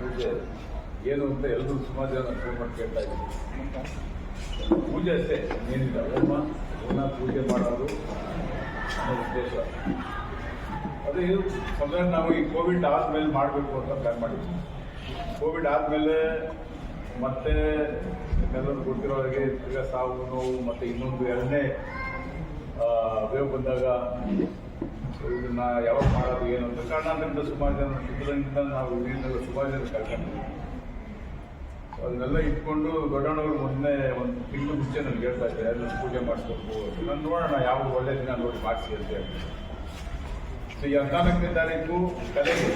ಪೂಜೆ. ಏನು ಅಂತ ಎಲ್ಲರೂ ಸುಮಾರು ಜನ ಫೋನ್ ಕೇಳ್ತಾ ಇದ್ದೀವಿ ಪೂಜೆ ಅಷ್ಟೇ, ಏನಿಲ್ಲ. ಹೋಮ ಹೋಮ, ಪೂಜೆ ಮಾಡೋದು ಅನ್ನೋ ಉದ್ದೇಶ. ಅದೇ ಇದು ಸಾಧಾರಣ ನಾವು ಈ ಕೋವಿಡ್ ಆದಮೇಲೆ ಮಾಡಬೇಕು ಅಂತ ಪ್ಲಾನ್ ಮಾಡಿದ್ವಿ. ಕೋವಿಡ್ ಆದಮೇಲೆ ಮತ್ತೆ ಎಲ್ಲರೂ ಗೊತ್ತಿರೋರಿಗೆ ತಿರ್ಗಾ ಸಾವು, ನೋವು ಮತ್ತು ಇನ್ನೊಂದು ಎರಡನೇ ವೇವ್ ಬಂದಾಗ ಇದನ್ನ ಯಾವಾಗ ಮಾಡೋದು ಏನು ಅಂತ. ಕಾರಣದಿಂದ ಸುಮಾರು ಜನ ನಾವು ಇದರಿಂದ ಸುಮಾರು ಜನ ಕಳ್ಕೊಂಡಿದ್ದೀವಿ ಅದನ್ನೆಲ್ಲ ಇಟ್ಕೊಂಡು ದೊಡ್ಡಣ್ಣವ್ರು ಮೊನ್ನೆ ಒಂದು ತಿಂಗಳು ಮುಂಚೆ ನನಗೆ ಹೇಳ್ತಾ ಇದ್ದೆ ಅದನ್ನ ಪೂಜೆ ಮಾಡಿಸ್ಬೇಕು. ನಾನು ನೋಡೋಣ, ಯಾವ ಒಳ್ಳೆ ದಿನ ನೋಡಿ ಮಾಡಿಸಿ ಅಂತ ಹೇಳಿ ಸೊ ಈ ಹದಿನಾಲ್ಕನೇ ತಾರೀಕು ಕಲೆಗೆ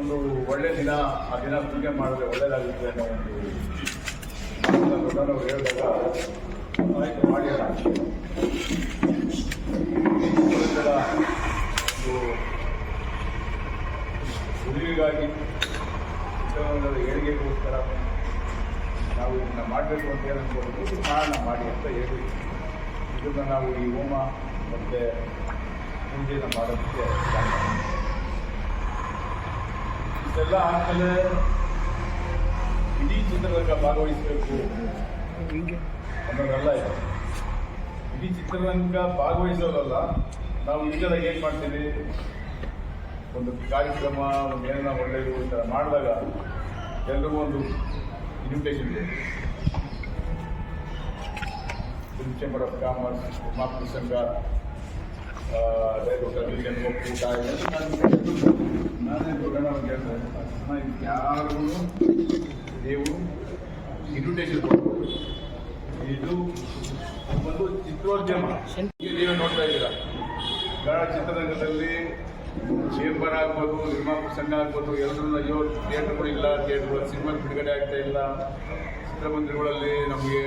ಒಂದು ಒಳ್ಳೆ ದಿನ, ಆ ದಿನ ಪೂಜೆ ಮಾಡಿದ್ರೆ ಒಳ್ಳೇದಾಗುತ್ತೆ ಅನ್ನೋ ಒಂದು ದೊಡ್ಡವರು ಹೇಳಿದಾಗ, ಆಯ್ತು, ಮಾಡಿ ಉಳಿವಿಗಾಗಿ ಚಿತ್ರರಂಗದ ಏಳಿಗೆಗೋಸ್ಕರ ನಾವು ಇದನ್ನ ಮಾಡಬೇಕು ಅಂತ ಅನ್ಕೊಂಡು ಮಾಡೋಣ ಮಾಡಿ ಅಂತ ಹೇಳಿ ಇದನ್ನು ನಾವು ಈ ಹೋಮ ಮತ್ತು ಪೂಜೆಯನ್ನು ಮಾಡೋದಕ್ಕೆ ಇದೆಲ್ಲ ಆದಮೇಲೆ ಇಡೀ ಚಿತ್ರರಂಗ ಭಾಗವಹಿಸಬೇಕು ಅನ್ನೋದೆಲ್ಲ ಇದೆ. ಇಡೀ ಚಿತ್ರರಂಗ ಭಾಗವಹಿಸೋದಲ್ಲ, ನಾವು ಇದೆಲ್ಲ ಏನು ಮಾಡ್ತೀವಿ? ಒಂದು ಕಾರ್ಯಕ್ರಮ, ಒಂದು ಏನನ್ನ ಒಳ್ಳೆಯದು ಅಂತ ಮಾಡಿದಾಗ ಎಲ್ರಿಗೂ ಒಂದು ಇನ್ವಿಟೇಷನ್ ಇದೆ. ಚೇಂಬರ್ ಆಫ್ ಕಾಮರ್ಸ್ ಮಾತೃ ಸಂಘ ದೇವರು ನಾನು ಯಾರಿಗೂ ನೀವು ಇನ್ವಿಟೇಷನ್ ಕೊಡ್ಬೋದು ಇದು ಒಂದು ಚಿತ್ರೋದ್ಯಮ. ನೀವೇ ನೋಡ್ತಾ ಇದ್ದೀರಾ? ಕನ್ನಡ ಚಿತ್ರರಂಗದಲ್ಲಿ ಚೇಂಬರ್ ಆಗ್ಬೋದು ನಿರ್ಮಾಪಕ ಸಂಘ ಆಗ್ಬೋದು ಎಲ್ಲರೂ ಅಯ್ಯೋ ಥಿಯೇಟರ್ಗಳು ಇಲ್ಲ ಥಿಯೇಟರ್ಗಳು ಸಿನಿಮಾ ಬಿಡುಗಡೆ ಆಗ್ತಾ ಇಲ್ಲ. ಚಿತ್ರಮಂದಿರಗಳಲ್ಲಿ ನಮಗೆ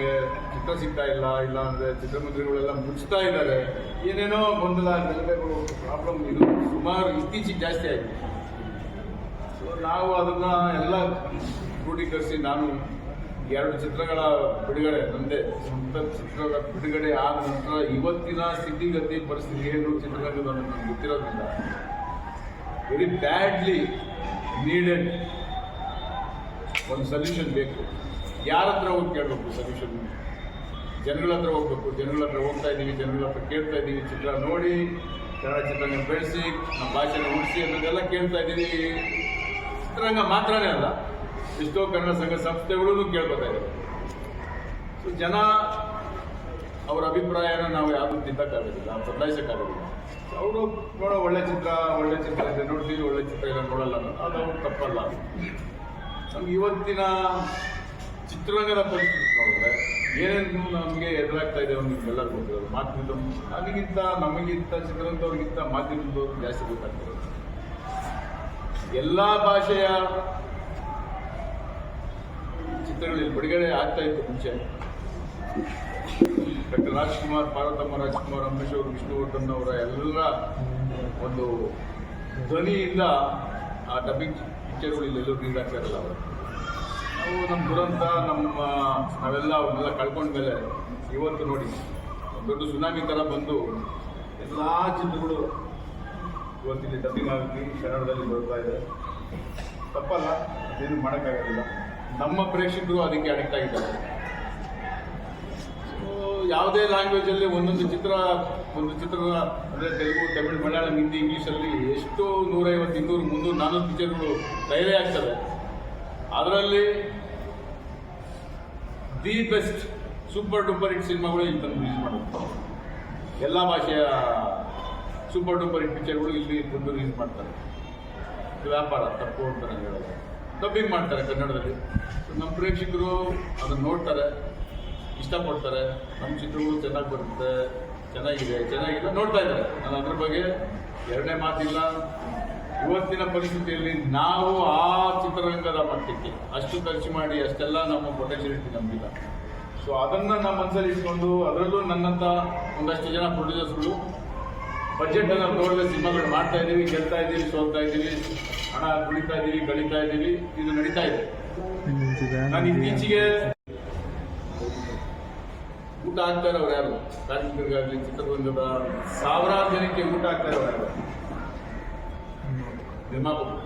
ಚಿತ್ರ ಸಿಗ್ತಾ ಇಲ್ಲ ಇಲ್ಲ ಅಂದರೆ ಚಿತ್ರಮಂದಿರಗಳೆಲ್ಲ ಮುಚ್ತಾ ಇದ್ದಾರೆ. ಏನೇನೋ ಗೊಂದಲ ಗಲಭೆಗಳು ಪ್ರಾಬ್ಲಮ್ ಇದು ಸುಮಾರು ಇತ್ತೀಚೆಗೆ ಜಾಸ್ತಿ ಆಗಿದೆ ಸೊ ನಾವು ಅದನ್ನ ಎಲ್ಲ ಕ್ರೋಢೀಕರಿಸಿ ನಾನು ಎರಡು ಚಿತ್ರಗಳ ಬಿಡುಗಡೆ ನಂದೇ ಸ್ವಂತ ಚಿತ್ರಗಳ ಬಿಡುಗಡೆ ಆದ ನಂತರ ಇವತ್ತಿನ ಸ್ಥಿತಿಗತಿ ಪರಿಸ್ಥಿತಿ ಏನು ಚಿತ್ರರಂಗದ ನನಗೆ ಗೊತ್ತಿರೋದ್ರಿಂದ ವೆರಿ ಬ್ಯಾಡ್ಲಿ ನೀಡೆಡ್ ಒಂದು ಸೊಲ್ಯೂಷನ್ ಬೇಕು. ಯಾರ ಹತ್ರ ಹೋಗಿ ಕೇಳಬೇಕು ಸೊಲ್ಯೂಷನ್ ಜನಗಳ ಹತ್ರ ಹೋಗ್ಬೇಕು. ಜನಗಳ ಹತ್ರ ಹೋಗ್ತಾ ಇದ್ದೀವಿ, ಜನಗಳ ಹತ್ರ ಕೇಳ್ತಾ ಇದ್ದೀವಿ. ಚಿತ್ರ ನೋಡಿ, ಕನ್ನಡ ಚಿತ್ರರಂಗ ಬೆಳೆಸಿ, ನಮ್ಮ ಭಾಷೆನ ಉಳಿಸಿ ಅನ್ನೋದೆಲ್ಲ ಕೇಳ್ತಾ ಇದ್ದೀವಿ. ಚಿತ್ರರಂಗ ಮಾತ್ರನೇ ಅಲ್ಲ ಎಷ್ಟೋ ಕನ್ನಡ ಸಂಘ ಸಂಸ್ಥೆಗಳೂ ಇದ್ದಾರೆ. ಸೊ ಜನ ಅವರ ಅಭಿಪ್ರಾಯನ ನಾವು ಯಾವುದು ತಿದ್ದಕ್ಕಾಗೋದಿಲ್ಲ ಬದಲಾಯಿಸೋಕ್ಕಾಗೋದಿಲ್ಲ. ಅವರು ನೋಡೋ ಒಳ್ಳೆ ಚಿತ್ರ ಒಳ್ಳೆ ಚಿತ್ರ ಇದೆ, ನೋಡ್ತೀವಿ, ಒಳ್ಳೆ ಚಿತ್ರ ಇಲ್ಲ, ನೋಡಲ್ಲ ಅದು ಅವ್ರು ತಪ್ಪಲ್ಲ. ನಮ್ಗೆ ಇವತ್ತಿನ ಚಿತ್ರರಂಗದ ಪರಿಸ್ಥಿತಿ ನೋಡಿದ್ರೆ, ಏನೇನು ನಮಗೆ ಎದುರಾಗ್ತಾ ಇದೆ ಅವ್ರು ನಿಮ್ಗೆಲ್ಲರೂ ಗೊತ್ತಿರೋದು. ಮಾಧ್ಯಮದ ನನಗಿಂತ, ನಮಗಿಂತ, ಚಿತ್ರರಂಗದವ್ರಿಗಿಂತ ಮಾಧ್ಯಮದವ್ರು ಜಾಸ್ತಿ ಗೊತ್ತಾಗ್ತಿರೋದು. ಎಲ್ಲ ಭಾಷೆಯ ಚಿತ್ರಗಳಲ್ಲಿ ಬಿಡುಗಡೆ ಆಗ್ತಾ ಇತ್ತು ಮುಂಚೆ. ಡಾಕ್ಟರ್ ರಾಜ್ಕುಮಾರ್, ಪಾರ್ವತಮ್ಮ ರಾಜ್ಕುಮಾರ್ ಅವರು, ವಿಷ್ಣುವರ್ಧನ್ ಅವರ ಎಲ್ಲರ ಒಂದು ಧ್ವನಿಯಿಂದ ಆ ಡಬ್ಬಿಂಗ್ ಪಿಕ್ಚರ್ಗಳು ಇಲ್ಲೆಲ್ಲೂ ರಿಲೀಸ್ ಆಗ್ತಾ ಇರಲ್ಲ ನಾವು ನಮ್ಮ ದುರಂತ, ನಮ್ಮ ನಾವೆಲ್ಲ ಅವನ್ನೆಲ್ಲ ಕಳ್ಕೊಂಡ್ಮೇಲೆ ಇವತ್ತು ನೋಡಿ, ದೊಡ್ಡ ಸುನಾಮಿ ಥರ ಬಂದು ಎಲ್ಲ ಚಿತ್ರಗಳು ಇವತ್ತಿಲ್ಲಿ ಡಬ್ಬಿಂಗ್ ಆಗುತ್ತೆ ಕನ್ನಡದಲ್ಲಿ ಬರ್ತಾ ಇದೆ. ತಪ್ಪಲ್ಲ, ಅದೇನು ಮಾಡೋಕ್ಕಾಗೋದಿಲ್ಲ. ನಮ್ಮ ಪ್ರೇಕ್ಷಕರು ಅದಕ್ಕೆ ಅಡಿಕ್ಟ್ ಆಗಿದ್ದಾರೆ. ಯಾವುದೇ ಲ್ಯಾಂಗ್ವೇಜ್ ಅಲ್ಲಿ ಒಂದೊಂದು ಚಿತ್ರ, ಒಂದು ಚಿತ್ರದ, ಅಂದರೆ ತೆಲುಗು, ತಮಿಳು, ಮಲಯಾಳಂ, ಹಿಂದಿ ಇಂಗ್ಲೀಷಲ್ಲಿ ಎಷ್ಟು ನೂರೈವತ್ತು, ಇನ್ನೂರು, ಮುನ್ನೂರು ನಾನ್ನೂರು ಪಿಕ್ಚರ್ಗಳು ತಯಾರೇ ಆಗ್ತವೆ. ಅದರಲ್ಲಿ the best super duper hit ಸಿನಿಮಾಗಳು ಇಲ್ಲಿ ತಂದು ರಿಲೀಸ್ ಮಾಡ್ತಾರೆ ಎಲ್ಲ ಭಾಷೆಯ ಸೂಪರ್ ಡೂಪರ್ ಹಿಟ್ ಪಿಕ್ಚರ್ಗಳು ಇಲ್ಲಿ ತಂದು ರಿಲೀಸ್ ಮಾಡ್ತಾರೆ. ವ್ಯಾಪಾರ, ತಪ್ಪು ಅಂತ ನಾನು ಹೇಳೋದು. ಡಬ್ಬಿಂಗ್ ಮಾಡ್ತಾರೆ ಕನ್ನಡದಲ್ಲಿ. ನಮ್ಮ ಪ್ರೇಕ್ಷಕರು ಅದನ್ನು ನೋಡ್ತಾರೆ, ಇಷ್ಟಪಡ್ತಾರೆ. ನಮ್ಮ ಚಿತ್ರಗಳು ಚೆನ್ನಾಗಿ ಬರುತ್ತೆ, ಚೆನ್ನಾಗಿದೆ ಚೆನ್ನಾಗಿಲ್ಲ ನೋಡ್ತಾ ಇದ್ದಾರೆ. ನಾನು ಅದ್ರ ಬಗ್ಗೆ ಎರಡನೇ ಮಾತಿಲ್ಲ. ಇವತ್ತಿನ ಪರಿಸ್ಥಿತಿಯಲ್ಲಿ ನಾವು ಆ ಚಿತ್ರರಂಗದ ಮಟ್ಟಕ್ಕೆ ಅಷ್ಟು ಖರ್ಚು ಮಾಡಿ ಅಷ್ಟೆಲ್ಲ ನಮ್ಮ ಪೊಟೆನ್ಷಿಯಲಿಟಿ ನಮಗಿಲ್ಲ. ಸೊ ಅದನ್ನು ನಮ್ಮ ಮನಸ್ಸಲ್ಲಿ ಇಟ್ಕೊಂಡು ಅದರಲ್ಲೂ ನನ್ನಂಥ ಒಂದಷ್ಟು ಜನ ಪ್ರೊಡ್ಯೂಸರ್ಸ್ಗಳು ಬಜೆಟ್ ಅನ್ನ ನೋಡದೆ ಸಿನಿಮಾಗಳು ಮಾಡ್ತಾ ಇದ್ದೀವಿ ಗೆಲ್ತಾ ಇದ್ದೀವಿ, ಸೋಲ್ತಾ ಇದ್ದೀವಿ. ಹಣ ದುಡಿತಾ ಇದ್ದೀವಿ ಬೆಳೀತಾ ಇದ್ದೀವಿ ಇದು ನಡೀತಾ ಇದೆ. ನಾನು ಇತ್ತೀಚೆಗೆ ಊಟ ಆಗ್ತಾ ಇರೋರು ಯಾರು? ಕಾರ್ಮಿಕರಿಗಾಗಲಿ ಚಿತ್ರದುರ್ಗದ ಸಾವಿರಾರು ಜನಕ್ಕೆ ಊಟ ಆಗ್ತಾ ಇರೋರು ಯಾರು? ನಿರ್ಮಾಪಕರು.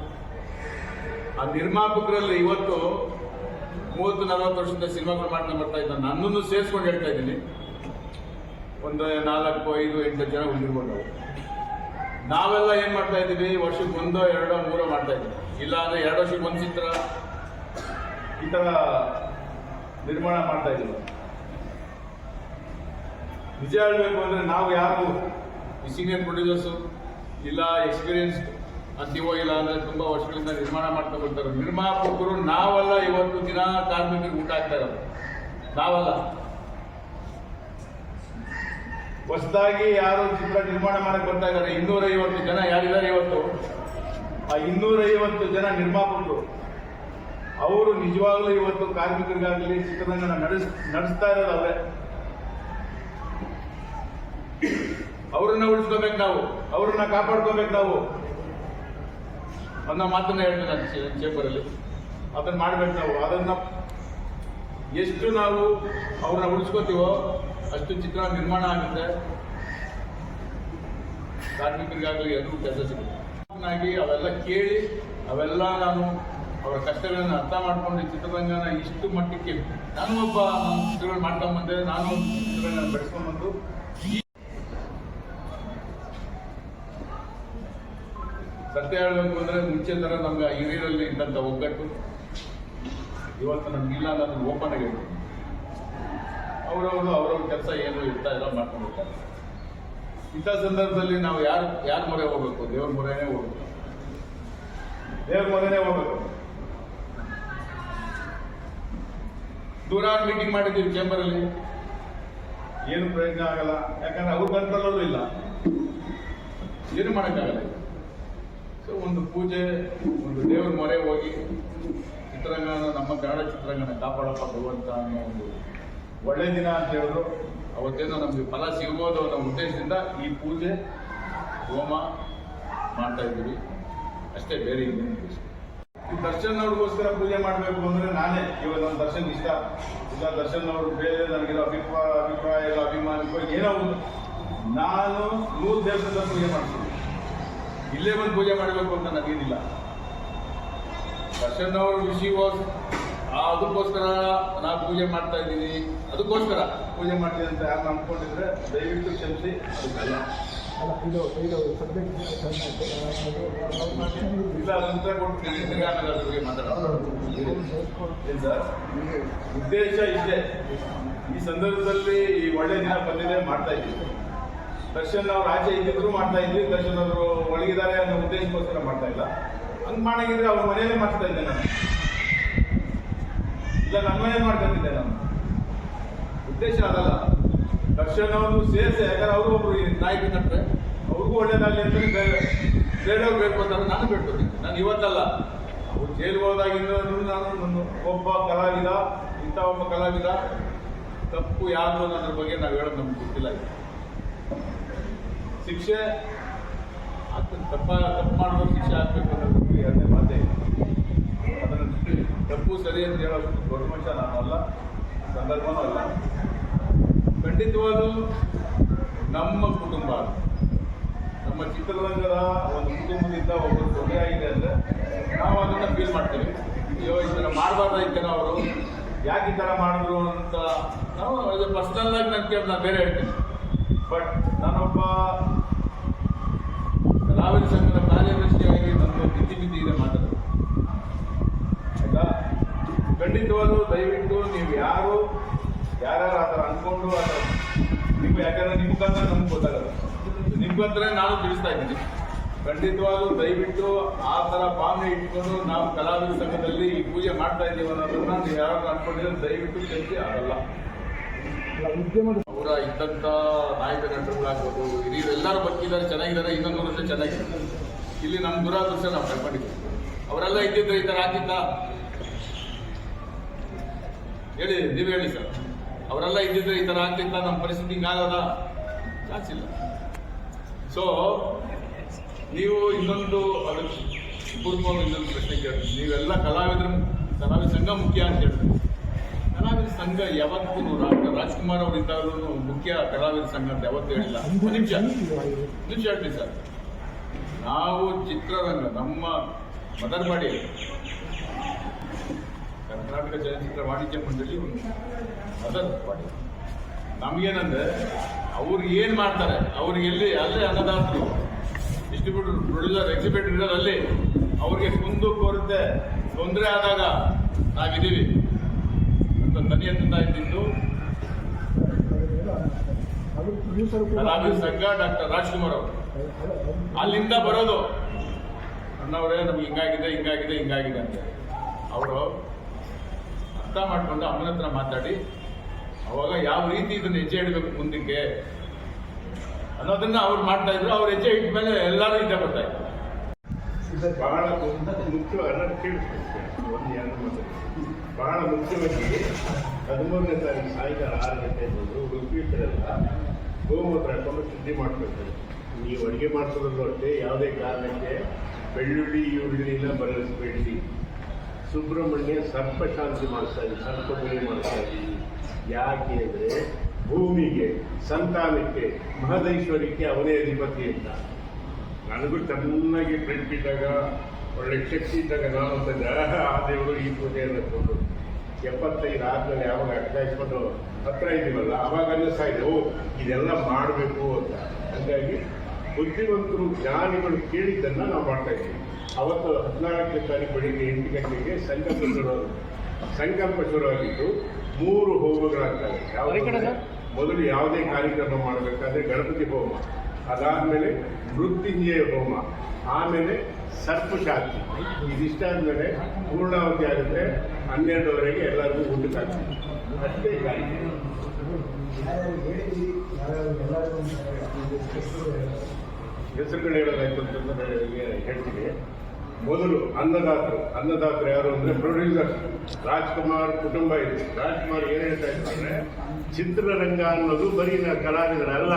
ಆ ನಿರ್ಮಾಪಕರಲ್ಲಿ ಇವತ್ತು ಮೂವತ್ತು ನಲವತ್ತು ವರ್ಷದಿಂದ ಸಿನಿಮಾ ಪ್ರಮಾಣ ಬರ್ತಾ ಇದ್ದ ನನ್ನನ್ನು ಸೇರಿಸ್ಕೊಂಡು ಹೇಳ್ತಾ ಇದ್ದೀನಿ. ಒಂದು ನಾಲ್ಕು ಐದು ಎಂಟು ಜನ ನಾವು ನಾವೆಲ್ಲ ಏನು ಮಾಡ್ತಾ ಇದ್ದೀವಿ? ವರ್ಷಕ್ಕೆ ಒಂದೋ ಎರಡೋ ಮೂರೋ ಮಾಡ್ತಾ ಇದ್ದೀವಿ. ಇಲ್ಲ ಅಂದ್ರೆ ಎರಡು ವರ್ಷಕ್ಕೆ ಒಂದು ಚಿತ್ರ? ಈ ಥರ ನಿರ್ಮಾಣ ಮಾಡ್ತಾ ಇದ್ದೀವಿ. ನಿಜ ಹೇಳಬೇಕು ಅಂದರೆ ನಾವು ಯಾರು? ಈ ಸೀನಿಯರ್ ಪ್ರೊಡ್ಯೂಸರ್ಸು ಇಲ್ಲ ಎಕ್ಸ್ಪೀರಿಯನ್ಸ್ ಅಂತೀವೋ ಇಲ್ಲ ಅಂದ್ರೆ ತುಂಬ ವರ್ಷಗಳಿಂದ ನಿರ್ಮಾಣ ಮಾಡ್ತಾ ಬರ್ತಾರೆ. ನಿರ್ಮಾಪಕರು ನಾವಲ್ಲ ಇವತ್ತು ದಿನ ಕಾರ್ಮಿಕರಿಗೆ ಊಟ ಆಗ್ತಾ ಇರೋದು. ನಾವಲ್ಲ. ಹೊಸದಾಗಿ ಯಾರು ಚಿತ್ರ ನಿರ್ಮಾಣ ಮಾಡಕ್ಕೆ ಬರ್ತಾ ಇದ್ದಾರೆ. ಇನ್ನೂರೈವತ್ತು ಜನ ಯಾರಿದ್ದಾರೆ ಇವತ್ತು? ಆ ಇನ್ನೂರೈವತ್ತು ಜನ ನಿರ್ಮಾಪಕರು. ಅವರು ನಿಜವಾಗ್ಲೂ ಇವತ್ತು ಕಾರ್ಮಿಕರಿಗಾಗಲಿ ಚಿತ್ರರಂಗನ ನಡೆಸ್, ನಡೆಸ್ತಾ ಇರೋದು ಅವರೇ. ಅವ್ರನ್ನ ಉಳಿಸ್ಕೋಬೇಕು ನಾವು. ಅವ್ರನ್ನ ಕಾಪಾಡ್ಕೋಬೇಕು ನಾವು. ಅನ್ನೋ ಮಾತನ್ನ ಹೇಳ್ತೇನೆ ನಾನು ಚೇಂಬರಲ್ಲಿ ಅದನ್ನ ಮಾಡ್ಬೇಕು ನಾವು. ಅದನ್ನ ಎಷ್ಟು ನಾವು ಅವ್ರನ್ನ ಉಳಿಸ್ಕೋತೀವೋ ಅಷ್ಟು ಚಿತ್ರ ನಿರ್ಮಾಣ ಆಗುತ್ತೆ. ಕಾರ್ಮಿಕರಿಗಾಗಲಿ ಎಲ್ಲರೂ ಕೆಲಸ ಸಿಗುತ್ತೆ. ಅವೆಲ್ಲ ಕೇಳಿ, ಅವೆಲ್ಲ ನಾನು ಅವರ ಕಷ್ಟಗಳನ್ನು ಅರ್ಥ ಮಾಡ್ಕೊಂಡು ಚಿತ್ರರಂಗನ ಇಷ್ಟು ಮಟ್ಟಕ್ಕೆ ನಾನು ಒಬ್ಬ ಚಿತ್ರಗಳು ಮಾಡ್ಕೊಂಬಂದೆ, ನಾನು ಚಿತ್ರಗಳನ್ನ ಬೆಳೆಸ್ಕೊಂಡ್ಬಂದು ಸತ್ಯ ಹೇಳಬೇಕು ಅಂದ್ರೆ ಮುಂಚೆ ತರ ನಮ್ಗೆ ಹಿರಿಯರಲ್ಲಿ ಇದ್ದಂತ ಒಗ್ಗಟ್ಟು. ಇವತ್ತು ನಮ್ಗಿಲ್ಲ ಅನ್ನೋದು ಓಪನ್ ಆಗಿ ಅವರವರು ಅವ್ರವ್ರ ಕೆಲಸ ಏನು ಇರ್ತಾ ಇಲ್ಲ ಮಾಡ್ಕೊಂಡು ಇಂಥ ಸಂದರ್ಭದಲ್ಲಿ ನಾವು ಯಾರು, ಯಾರ ಮೊರೆ ಹೋಗ್ಬೇಕು? ದೇವ್ರ ಮೊರೆನೇ ಹೋಗ್ಬೇಕು. ದೇವ್ರ ಮೊರೆನೇ ಹೋಗ್ಬೇಕು. ದೂರ ಮೀಟಿಂಗ್ ಮಾಡಿದ್ದೀವಿ ಚೇಂಬರಲ್ಲಿ ಏನು ಪ್ರಯೋಜನ ಆಗಲ್ಲ. ಯಾಕಂದ್ರೆ ಅವ್ರ ಕಂಟ್ರೋಲಲ್ಲೂ ಇಲ್ಲ. ಏನು ಮಾಡೋಕ್ಕಾಗಲ್ಲ ಸೊ ಒಂದು ಪೂಜೆ, ಒಂದು ದೇವ್ರ ಮೊರೆ ಹೋಗಿ ಚಿತ್ರರಂಗನ, ನಮ್ಮ ಕನ್ನಡ ಚಿತ್ರರಂಗನ ಕಾಪಾಡಪ್ಪ ಭಗವಂತ ಅನ್ನೋ ಒಂದು ಒಳ್ಳೆ ದಿನ ಅಂತ ಹೇಳಿದ್ರು. ಅವತ್ತೇನೋ ನಮಗೆ ಫಲ ಸಿಗ್ಬೋದು ಅನ್ನೋ ಉದ್ದೇಶದಿಂದ ಈ ಪೂಜೆ ಹೋಮ ಮಾಡ್ತಾ ಇದ್ದೀವಿ. ಅಷ್ಟೇ ಬೇರೆ ಇನ್ನೇನು ಉದ್ದೇಶ ಈ ದರ್ಶನ್ ಅವ್ರಿಗೋಸ್ಕರ ಪೂಜೆ ಮಾಡಬೇಕು ಅಂದ್ರೆ ನಾನೇ. ಇವಾಗ ನಮ್ಮ ದರ್ಶನ್ ಇಷ್ಟ. ಇಲ್ಲ ದರ್ಶನ್ ಅವರು ಬೇರೆ ನನಗಿರೋ ಅಭಿಪ್ರಾಯ ಅಭಿಪ್ರಾಯ ಇಲ್ಲ ಅಭಿಮಾನಕ್ಕೋ ಏನೋ ನಾನು ನೂರು ದೇವಸ್ಥಾನದ ಪೂಜೆ ಮಾಡ್ತೀನಿ. ಇಲ್ಲೇ ಬಂದು ಪೂಜೆ ಮಾಡಬೇಕು ಅಂತ ನನಗೇನಿಲ್ಲ. ದರ್ಶನ್ ಅವ್ರ ವಿಷಯವಾಸ್ ಅದಕ್ಕೋಸ್ಕರ ನಾನು ಪೂಜೆ ಮಾಡ್ತಾ ಇದ್ದೀನಿ. ಅದಕ್ಕೋಸ್ಕರ ಪೂಜೆ ಮಾಡ್ತೀನಿ ಅಂತ ಯಾರು ಅನ್ಕೊಂಡಿದ್ರೆ ದಯವಿಟ್ಟು ಕ್ಷಮಿಸಿ. ಅದಕ್ಕಲ್ಲ. ಇದು ಇಲ್ಲ ಕೊಟ್ಟು ಸರ್? ಉದ್ದೇಶ ಇದೆ ಈ ಸಂದರ್ಭದಲ್ಲಿ ಈ ಒಳ್ಳೆ ದಿನ ಬಂದಿದೆ ಮಾಡ್ತಾ ಇದ್ದೀವಿ ದರ್ಶನ್ ಅವ್ರು ಆಚೆ ಇದ್ದಿದ್ರು ಮಾಡ್ತಾ ಇದ್ವಿ. ದರ್ಶನ್ ಅವರು ಒಳಗಿದ್ದಾರೆ ಅನ್ನೋ ಉದ್ದೇಶಕ್ಕೋಸ್ಕರ ಮಾಡ್ತಾ ಇಲ್ಲ. ಹಂಗ್ ಮಾಡಿದ್ರೆ ಅವ್ರ ಮನೆಯಲ್ಲೇ ಮಾಡ್ತಾ ಇದ್ದೆ ನಾನು. ಇಲ್ಲ ನನ್ನ ಏನು ಮಾಡ್ಕೊಂಡಿದ್ದೆ ನಾನು? ಉದ್ದೇಶ ಅದಲ್ಲ. ದರ್ಶನ್ ಸೇರಿಸಿ, ಯಾಕಂದ್ರೆ ಅವರು ಒಬ್ರು ನಾಯಕ ನಟ್ರೆ ಅವ್ರಿಗೂ ಒಳ್ಳೇದಾಗಲಿ ಅಂತ ಬೇರೆ ಬೇಕು ಅಂತ ನಾನು ಬಿಡ್ತೀನಿ ನಾನು ಇವತ್ತಲ್ಲ. ಅವ್ರು ಜೈಲು ಹೋದಾಗಿಂದ ನಾನು ಒಬ್ಬ ಕಲಾವಿದ, ಇಂಥ ಒಬ್ಬ ಕಲಾವಿದ. ತಪ್ಪು ಯಾರು ಅನ್ನೋದ್ರ ಬಗ್ಗೆ ನಾವು ಹೇಳೋದು ನಮ್ಗೆ ಗೊತ್ತಿಲ್ಲ. ಶಿಕ್ಷೆ ಆಗ್ತದೆ ತಪ್ಪ, ತಪ್ಪು ಮಾಡುವ ಶಿಕ್ಷೆ ಆಗ್ಬೇಕು ಅನ್ನೋದು ಎರಡನೇ ಮಾತೇ ತಪ್ಪು ಸರಿ ಅಂತ ಹೇಳೋದು ದೊಡ್ಡ ಮನುಷ್ಯ ನಾನು ಅಲ್ಲ ಸಂದರ್ಭನೂ ಅಲ್ಲ. ಖಂಡಿತವಾಗಲೂ ನಮ್ಮ ಕುಟುಂಬ, ನಮ್ಮ ಚಿತ್ರರಂಗದ ಒಂದು ಕುಟುಂಬದಿಂದ ಒಬ್ಬರು ತೊಂದರೆ ಆಗಿದೆ ಅಂದರೆ ನಾವು ಅದನ್ನು ಫೀಲ್ ಮಾಡ್ತೇವೆ. ಅಯ್ಯೋ, ಈ ಥರ ಅವರು. ಯಾಕೆ ಈ ಥರ ಮಾಡಿದ್ರು ಅಂತ ನಾವು ಅದು ಪರ್ಸ್ನಲ್ ಆಗಿ ನಾನು ಕೇಳಿ ನಾನು ಬೇರೆ ಹೇಳ್ತೀನಿ. ಬಟ್ ನಾನೊಬ್ಬ ಕಲಾವಿದ ಸಂಘದ ಕಾರ್ಯದರ್ಶಿಯಾಗಿ ನಮ್ಮ ಬಿದ್ದಿ ಬಿದ್ದಿ ಇದೆ ಮಾತಾಡೋದು ಆಯ್ತಾ ಖಂಡಿತವಾಗ್ಲೂ ದಯವಿಟ್ಟು ನೀವು ಯಾರು, ಯಾರ್ಯಾರು ಆ ಥರ ಅಂದ್ಕೊಂಡು ಆ ಥರ ನಿಮ್ಗೆ ಯಾಕಂದ್ರೆ ಮುಖಾಂತರ ನಮ್ಗೆ ಗೊತ್ತಾಗಲ್ಲ. ನಿಮ್ಗಂದ್ರೆ ನಾನು ತಿಳಿಸ್ತಾ ಇದ್ದೀನಿ. ಖಂಡಿತವಾಗ್ಲೂ ದಯವಿಟ್ಟು ಆ ಥರ ಭಾವನೆ ಇಟ್ಕೊಂಡು ನಾವು ಕಲಾವಿದ ಸಂಘದಲ್ಲಿ ಈ ಪೂಜೆ ಮಾಡ್ತಾ ಇದ್ದೀವಿ ಅನ್ನೋದನ್ನ ನೀವು ಯಾರು ಅನ್ಕೊಂಡಿದ್ರೆ ದಯವಿಟ್ಟು ಚರ್ಚೆ ಆಗಲ್ಲ. ಅವರ ಇದ್ದಂಥ ನಾಯಕ ನಟರುಗಳಾಗ್ಬೋದು ಎಲ್ಲರೂ ಬದುಕಿದ್ದಾರೆ, ಚೆನ್ನಾಗಿದ್ದಾರೆ, ಇನ್ನೊಂದು ವರ್ಷ ಚೆನ್ನಾಗಿದ್ದಾರೆ ಇಲ್ಲಿ ನಮ್ಮ ದುರಾದೃಷ್ಟ ನಾವು ಕಳ್ಕೊಂಡಿದ್ದೀವಿ. ಅವರೆಲ್ಲ ಇದ್ದಿದ್ರೆ ಈ ಥರ ಆಗ್ತಿತ್ತ? ಹೇಳಿ, ನೀವು ಹೇಳಿ ಸರ್. ಅವರೆಲ್ಲ ಇದ್ದಿದ್ರೆ ಈ ಥರ ಆಗ್ತಿತ್ತ? ನಮ್ಮ ಪರಿಸ್ಥಿತಿ ಹಿಂಗಾಗದ ಚಾನ್ಸ್ ಇಲ್ಲ. ಸೊ ನೀವು ಇನ್ನೊಂದು ಅದಕ್ಕೆ ಪೂರ್ವವಾಗಿ ಇನ್ನೊಂದು ಪ್ರಶ್ನೆ ಕೇಳ್ತೀವಿ ನೀವೆಲ್ಲ ಕಲಾವಿದರು, ಕಲಾವಿದ ಸಂಘ ಮುಖ್ಯ ಅಂತ ಹೇಳ್ತೀವಿ ಕಲಾವಿದ ಸಂಘ ಯಾವತ್ತೂ ರಾಜ್ಕುಮಾರ್ ಅವರು ಇದ್ದಾಗಲೂ ಮುಖ್ಯ ಕಲಾವಿದ ಸಂಘ ಅಂತ ಯಾವತ್ತೂ ಹೇಳಿಲ್ಲ. ನಿಮಿಷ. ನಿಮಿಷ ಹೇಳ್ತೀನಿ ಸರ್. ನಾವು ಚಿತ್ರರಂಗ, ನಮ್ಮ ಮದರ್ವಾಡಿ ಕರ್ನಾಟಕ ಚಲನಚಿತ್ರ ವಾಣಿಜ್ಯ ಮಂಡಳಿ ಒಂದು ಮದರ್ ಬಾಡಿ ನಮಗೇನಂದ್ರೆ, ಅವ್ರು ಏನು ಮಾಡ್ತಾರೆ ಅವ್ರಿಗೆ ಎಲ್ಲಿ, ಅಲ್ಲೇ ಅನ್ನದಾತರು. ಡಿಸ್ಟ್ರಿಬ್ಯೂಟರ್ ಪ್ರೊಡ್ಯೂಸರ್ ಎಕ್ಸಿಬಿಟರ್ ಇರೋದು ಅಲ್ಲಿ. ಅವ್ರಿಗೆ ಕುಂದು ಕೊರತೆ, ತೊಂದರೆ ಆದಾಗ ನಾವಿದ್ದೀವಿ. ಅಂತ ದನಿ ಅಂತ ಇದ್ದಿದ್ದು ಕಲಾವಿದ ಸಂಘ ಡಾಕ್ಟರ್ ರಾಜ್ಕುಮಾರ್ ಅವರು. ಅಲ್ಲಿಂದ ಬರೋದು. ಅಣ್ಣವರೇ, ನಮ್ಗೆ ಹಿಂಗಾಗಿದೆ ಹಿಂಗಾಗಿದೆ ಹಿಂಗಾಗಿದೆ ಅಂತ. ಅವರು ಅರ್ಥ ಮಾಡಿಕೊಂಡು ಅಮ್ಮನ ಹತ್ರ ಮಾತಾಡಿ. ಅವಾಗ ಯಾವ ರೀತಿ ಇದನ್ನ ಹೆಜ್ಜೆ ಇಡಬೇಕು ಮುಂದಕ್ಕೆ? ಅನ್ನೋದನ್ನ ಅವ್ರು ಮಾಡ್ತಾ ಇದ್ರು. ಅವ್ರು ಹೆಜ್ಜೆ ಇಟ್ಟ ಮೇಲೆ ಎಲ್ಲರೂ ಇದ್ದೇ ಬರ್ತಾ ಇದ್ರು. ಬಹಳ ಮುಖ್ಯ ಅನ್ನೋದು ಬಹಳ ಮುಖ್ಯವಾಗಿ ಹದಿಮೂರನೇ ತಾರೀಕು ಸಾಯಂಕಾಲ ಆರು ಗಂಟೆ ಬಂದು ಉಡುಪಿತರೆಲ್ಲ ಗೋಮೂತ್ರ ಹಾಕೊಂಡು ಶುದ್ಧಿ ಮಾಡ್ಕೊಳ್ತಾರೆ. ನೀವು ಅಡುಗೆ ಮಾಡಿಸೋದ್ರಲ್ಲೂ ಅಷ್ಟೇ, ಯಾವುದೇ ಕಾರಣಕ್ಕೆ ಬೆಳ್ಳುಳ್ಳಿ ಈರುಳ್ಳಿನ ಬಳಸಬೇಡಿ. ಸುಬ್ರಹ್ಮಣ್ಯ ಸರ್ಪ ಶಾಂತಿ ಮಾಡ್ತಾ ಇದ್ದೀವಿ ಸರ್ಪ ಬಲಿ ಮಾಡಿಸ್ತಾ ಇದ್ದೀವಿ ಯಾಕೆ ಅಂದರೆ ಭೂಮಿಗೆ ಸಂತಾನಕ್ಕೆ ಮಹದೈಶ್ವರ್ಯಕ್ಕೆ ಅವನೇ ಅಧಿಪತಿ ಅಂತ. ನನಗೂ ಚೆನ್ನಾಗಿ ಫ್ರೆಂಡ್ ಇದ್ದಾಗ ಒಳ್ಳೆ ಶಕ್ತಿ ಇದ್ದಾಗ ನಾನು ಅಂತಂದ್ರೆ ಆಹ್, ಆ ದೇವರು ಈ ಪೂಜೆಯನ್ನು ಕೊಟ್ಟು ಎಪ್ಪತ್ತೈದು ಆದ್ಮೇಲೆ ಯಾವಾಗ ಅಡ್ಡಾಯಿಸ್ಕೊಂಡು ಹತ್ರ ಇದ್ದೀವಲ್ಲ ಅವಾಗ ಅನ್ನಿಸ್ತಾ ಇದೆ ಓ ಇದೆಲ್ಲ ಮಾಡಬೇಕು ಅಂತ. ಹಾಗಾಗಿ ಬುದ್ಧಿವಂತರು ಜ್ಞಾನಿಗಳು ಕೇಳಿದ್ದನ್ನು ನಾವು ಮಾಡ್ತಾ ಇದ್ದೀವಿ. ಅವತ್ತು ಹದಿನಾಲ್ಕನೇ ತಾರೀಕು ಬೆಳಿಗ್ಗೆ ಎಂಟು ಗಂಟೆಗೆ ಸಂಕಲ್ಪ ಶುರು ಸಂಕಲ್ಪ ಶುರುವಾಗಿದ್ದು ಮೂರು ಹೋಮಗಳಾಗ್ತವೆ ಯಾವ ಮೊದಲು ಯಾವುದೇ ಕಾರ್ಯಕ್ರಮ ಮಾಡಬೇಕಾದ್ರೆ ಗಣಪತಿ ಹೋಮ ಅದಾದ್ಮೇಲೆ ಮೃತ್ಯುಂಜಯ ಹೋಮ ಆಮೇಲೆ ಸರ್ಪಶಾಂತಿ. ಇದಿಷ್ಟಾದ್ಮೇಲೆ ಪೂರ್ಣಾವತಿ ಆಗುತ್ತೆ ಹನ್ನೆರಡುವರೆಗೆ ಎಲ್ಲರಿಗೂ ಊಟಕ್ಕಾಗ್ತದೆ ಅಷ್ಟೇ ಕಾರ್ಯಕ್ರಮ ಹೆಸರುಗಳು ಹೇಳೋದಾಯ್ತು ಅಂತಂದ್ರೆ ಹೇಳ್ತೀನಿ. ಮೊದಲು ಅನ್ನದಾತರು. ಅನ್ನದಾತರು ಯಾರು ಅಂದ್ರೆ ಪ್ರೊಡ್ಯೂಸರ್ ರಾಜ್ಕುಮಾರ್ ಕುಟುಂಬ ಇದೆ ರಾಜ್ಕುಮಾರ್ ಏನ್ ಹೇಳ್ತಾ ಇದ್ದಾರೆ ಚಿತ್ರರಂಗ ಅನ್ನೋದು ಬರೀ ಕಲಾವಿದರಲ್ಲ.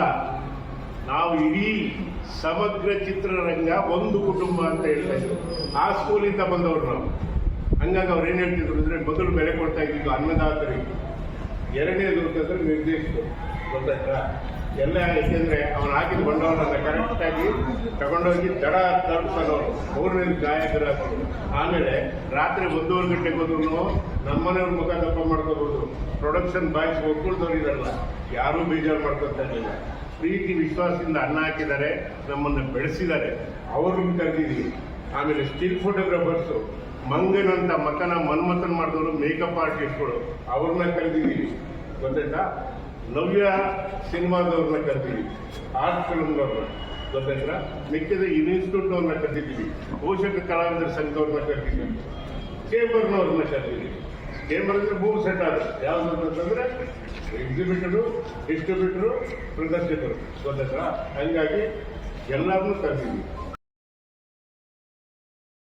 ನಾವು ಇಡೀ ಸಮಗ್ರ ಚಿತ್ರರಂಗ ಒಂದು ಕುಟುಂಬ ಅಂತ ಹೇಳ್ತಾ ಇದ್ರು. ಆ ಸ್ಕೂಲಿಂದ ಬಂದವರು ನಾವು. ಹಂಗಾಗಿ ಅವ್ರು ಏನ್ ಹೇಳ್ತಿದ್ರು ಅಂದ್ರೆ, ಮೊದಲು ಬೆಲೆ ಕೊಡ್ತಾ ಇದ್ದಿದ್ದು ಅನ್ನದಾತರಿಗೆ. ಎರಡನೇದು ಅಂತಂದ್ರೆ ನಿರ್ದೇಶಕರು. ಗೊತ್ತಾಯ್ತಾ? ಎಲ್ಲ ಯಾಕೆಂದ್ರೆ ಅವನು ಹಾಕಿದ ಬಂಡವಾಳನ ಕರೆಕ್ಟಾಗಿ ತಗೊಂಡೋಗಿ ದಡ ತಲುಪಿಸೋರು ಮೂರನೇ ಗಾಯಕರಾಗೋರು ಆಮೇಲೆ ರಾತ್ರಿ ಒಂದೂವರೆ ಗಂಟೆಗೆ ಹೋದ್ರು ನಮ್ಮನೆಯವ್ರ ಮುಖ ದಪ್ಪ ಮಾಡ್ಕೋಬಹುದು ಪ್ರೊಡಕ್ಷನ್ ಬಾಯ್ಸ್ ಒಕ್ಕೂಟದವ್ರು ಇರಲ್ಲ. ಯಾರೂ ಬೇಜಾರು ಮಾಡ್ಕೊತಾ ಇರಲಿಲ್ಲ. ಪ್ರೀತಿ, ವಿಶ್ವಾಸದಿಂದ ಅನ್ನ ಹಾಕಿದ್ದಾರೆ, ನಮ್ಮನ್ನು ಬೆಳೆಸಿದ್ದಾರೆ. ಅವ್ರನ್ನ ಕರೆದಿದ್ದೀವಿ ಆಮೇಲೆ ಸ್ಟಿಲ್ ಫೋಟೋಗ್ರಾಫರ್ಸು ಮಂಗನಂತ ಮಕನ ಮನ್ಮಥನ್ ಮಾಡಿದವರು ಮೇಕಪ್ ಆರ್ಟಿಸ್ಟ್ಗಳು ಅವ್ರನ್ನ ಕರೆದಿದ್ದೀವಿ ಗೊತ್ತಾಯ್ತಾ? ನವ್ಯ ಸಿನಿಮಾದವ್ರನ್ನ ಕರೆದಿದ್ದೀವಿ ಆರ್ಟ್ ಫಿಲ್ಮ್ನವ್ರನ್ನ ಗೊತ್ತಾಯ್ತಾ? ಮಿಕ್ಕಿದ ಇನ್ಸ್ಟಿಟ್ಯೂಟ್ ಅವ್ರನ್ನ ಕರೆದಿದ್ದೀವಿ ಪೋಷಕ ಕಲಾವಿದರ ಸಂಘದವ್ರನ್ನ ಕರೆದಿದ್ದೀವಿ ಚೇಂಬರ್ನವ್ರನ್ನ ಕರೆದಿದ್ದೀವಿ ಚೇಂಬರ್ ಅಂದ್ರೆ ಮೂರು ಸೆಟ್ ಆದ ಯಾವ್ದು ಅಂತಂದ್ರೆ ಎಕ್ಸಿಬಿಟರು ಡಿಸ್ಟ್ರಿಬ್ಯೂಟರು ಪ್ರದರ್ಶಕರು. ಗೊತ್ತಾಯ್ತಾ? ಹಂಗಾಗಿ ಎಲ್ಲರನ್ನೂ ಕರೆದಿದ್ದೀವಿ